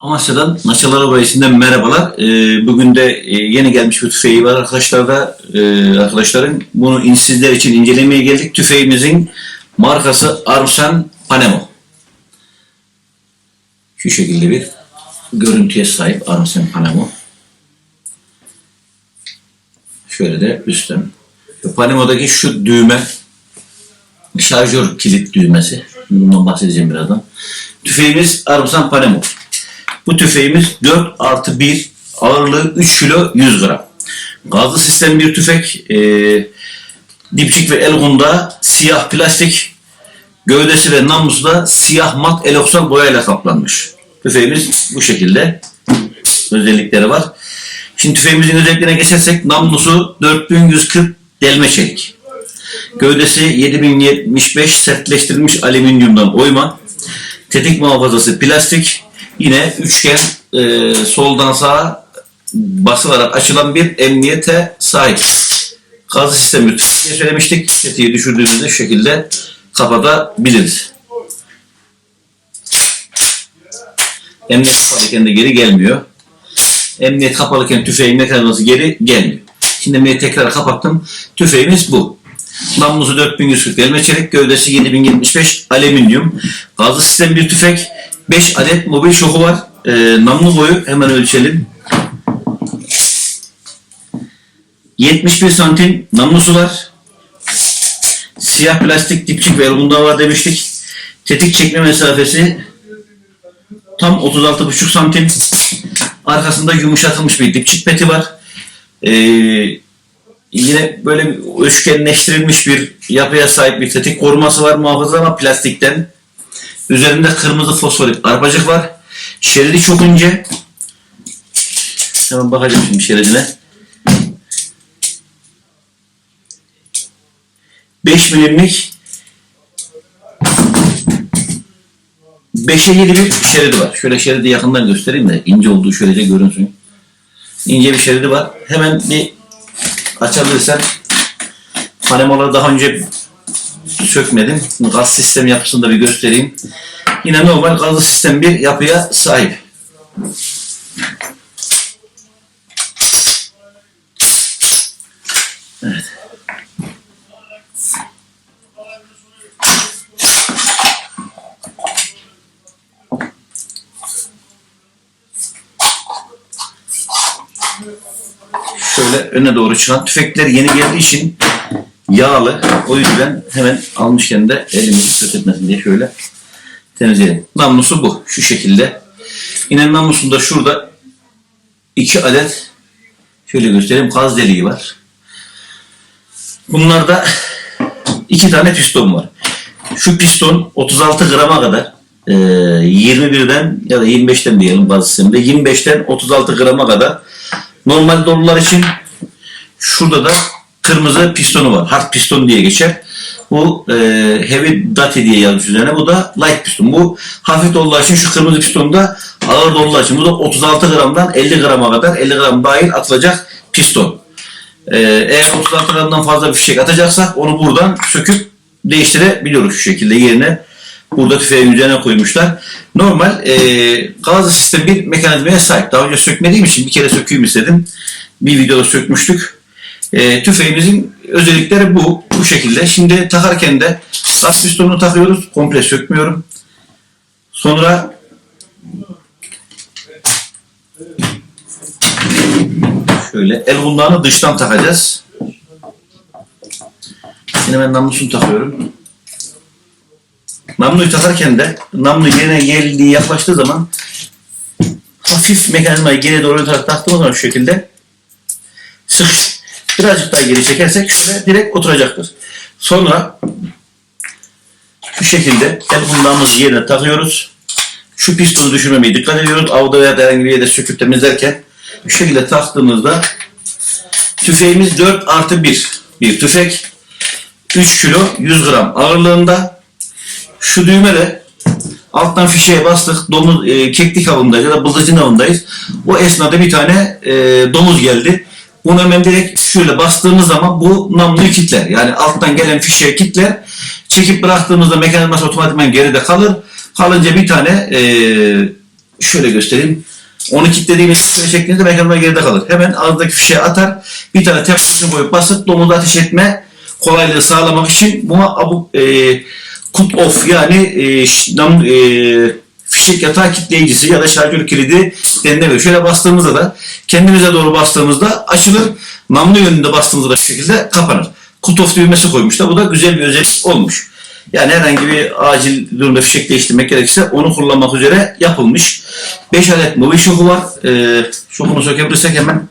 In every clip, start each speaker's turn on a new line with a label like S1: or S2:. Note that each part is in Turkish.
S1: Amasya'dan Maçalar Obayisi'nden merhabalar. Ee, bugün de e, yeni gelmiş bir tüfeği var arkadaşlar da e, arkadaşların. Bunu sizler için incelemeye geldik. Tüfeğimizin markası Armsen Panemo. Şu şekilde bir görüntüye sahip Armsen Panemo. Şöyle de üstten. Panemo'daki şu düğme şarjör kilit düğmesi. Bundan bahsedeceğim birazdan. Tüfeğimiz Armsen Panemo. Bu tüfeğimiz 4 artı 1 ağırlığı 3 kilo 100 gram. Gazlı sistem bir tüfek. E, dipçik ve el kundağı siyah plastik. Gövdesi ve namlusu da siyah mat eloksal boyayla kaplanmış. Tüfeğimiz bu şekilde özellikleri var. Şimdi tüfeğimizin özelliklerine geçersek namlusu 4140 delme çelik. Gövdesi 7075 sertleştirilmiş alüminyumdan oyma. Tetik muhafazası plastik. Yine üçgen e, soldan sağa basılarak açılan bir emniyete sahip. Gazı sistemi diye söylemiştik. Tetiği düşürdüğümüzde şu şekilde kapatabiliriz. Emniyet kapalıyken de geri gelmiyor. Emniyet kapalıken tüfeğin mekanizması geri gelmiyor. Şimdi emniyeti tekrar kapattım. Tüfeğimiz bu. Namlusu 4140 delme çelik, gövdesi 7075 alüminyum. Gazlı sistem bir tüfek. 5 adet mobil şoku var. Ee, namlu boyu hemen ölçelim. 71 santim namlusu var. Siyah plastik dipçik ve elbunda var demiştik. Tetik çekme mesafesi tam 36,5 santim. Arkasında yumuşatılmış bir dipçik peti var. Ee, yine böyle üçgenleştirilmiş bir yapıya sahip bir tetik koruması var muhafaza ama plastikten. Üzerinde kırmızı fosforit arpacık var. Şeridi çok ince. Hemen bakacağım şimdi şeridine. 5 milimlik 5'e 7 bir şeridi var. Şöyle şeridi yakından göstereyim de ince olduğu şöylece görünsün. İnce bir şeridi var. Hemen bir açabilirsen panemoları daha önce sökmedim. Gaz sistem yapısını da bir göstereyim. Yine normal gazlı sistem bir yapıya sahip. Evet. Şöyle öne doğru çıkan tüfekler yeni geldiği için yağlı. O yüzden hemen almışken de elimizi kötü etmesin diye şöyle temizleyelim. Namlusu bu. Şu şekilde. Yine namlusunda şurada iki adet şöyle göstereyim gaz deliği var. Bunlarda iki tane piston var. Şu piston 36 grama kadar e, 21'den ya da 25'ten diyelim bazı sistemde 25'ten 36 grama kadar normal dolular için şurada da kırmızı pistonu var. Hard piston diye geçer. Bu e, heavy duty diye yazmış üzerine. Bu da light piston. Bu hafif dolular için şu kırmızı piston da ağır dolular için. Bu da 36 gramdan 50 grama kadar 50 gram dahil atılacak piston. E, eğer 36 gramdan fazla bir fişek atacaksak onu buradan söküp değiştirebiliyoruz şu şekilde yerine. Burada tüfeğin üzerine koymuşlar. Normal e, gazlı sistem bir mekanizmaya sahip. Daha önce sökmediğim için bir kere sökeyim istedim. Bir videoda sökmüştük. E, tüfeğimizin özellikleri bu. Bu şekilde. Şimdi takarken de gaz pistonunu takıyoruz. Komple sökmüyorum. Sonra şöyle el bundağını dıştan takacağız. Şimdi ben namlusunu takıyorum. Namluyu takarken de namlu yerine geldiği yaklaştığı zaman hafif mekanizmayı geri doğru tak- taktığımız zaman şu şekilde sık birazcık daha geri çekersek şöyle direkt oturacaktır. Sonra şu şekilde el bundağımızı yerine takıyoruz. Şu pistonu düşürmemeye dikkat ediyoruz. Avda veya herhangi bir yerde söküp temizlerken şu şekilde taktığımızda tüfeğimiz 4 artı 1 bir tüfek. 3 kilo 100 gram ağırlığında. Şu düğme de alttan fişeye bastık. Domuz, e, keklik avındayız ya da bıldırcın avındayız. O esnada bir tane e, domuz geldi. Bunu hemen direkt şöyle bastığımız zaman bu namluyu kilitler. Yani alttan gelen fişeye kilitler. Çekip bıraktığımızda mekanizması otomatikman geride kalır. Kalınca bir tane e, şöyle göstereyim. Onu kilitlediğimiz şeklinde mekanizma geride kalır. Hemen ağzındaki fişeği atar. Bir tane tepsisini koyup basıp domuzu ateş etme kolaylığı sağlamak için buna abu, e, cut off yani e, nam, e, fişek yatağı kitleyicisi ya da şarjör kilidi denilebilir. Şöyle bastığımızda da kendimize doğru bastığımızda açılır. Namlu yönünde bastığımızda da şu şekilde kapanır. Cut off düğmesi koymuşlar. Bu da güzel bir özellik olmuş. Yani herhangi bir acil durumda fişek değiştirmek gerekirse onu kullanmak üzere yapılmış. 5 adet mobil şoku var. Ee, şokunu sökebilirsek hemen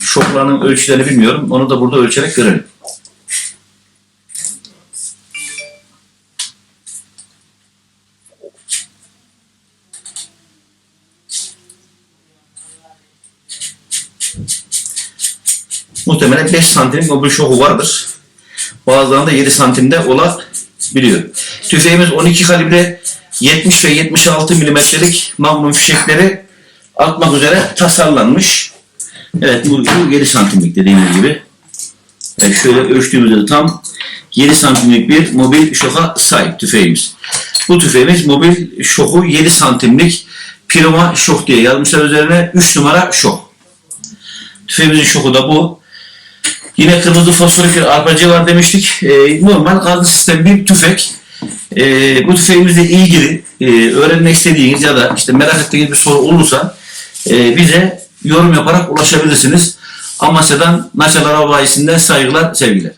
S1: şoklarının ölçülerini bilmiyorum. Onu da burada ölçerek görelim. Muhtemelen 5 santimlik mobil şoku vardır. Bazılarında 7 santimde olabiliyor. Tüfeğimiz 12 kalibre 70 ve 76 milimetrelik magnum fişekleri atmak üzere tasarlanmış. Evet bu, bu 7 santimlik dediğimiz gibi. Evet, şöyle ölçtüğümüzde de tam 7 santimlik bir mobil şoka sahip tüfeğimiz. Bu tüfeğimiz mobil şoku 7 santimlik Piroma şok diye yazmışlar üzerine 3 numara şok. Tüfeğimizin şoku da bu. Yine kırmızı fosforik bir arpacı var demiştik. Ee, normal gazlı sistem bir tüfek. Ee, bu tüfeğimizle ilgili e, öğrenmek istediğiniz ya da işte merak ettiğiniz bir soru olursa e, bize yorum yaparak ulaşabilirsiniz. Amasya'dan Naçal Araba Bayisi'nden saygılar, sevgiler.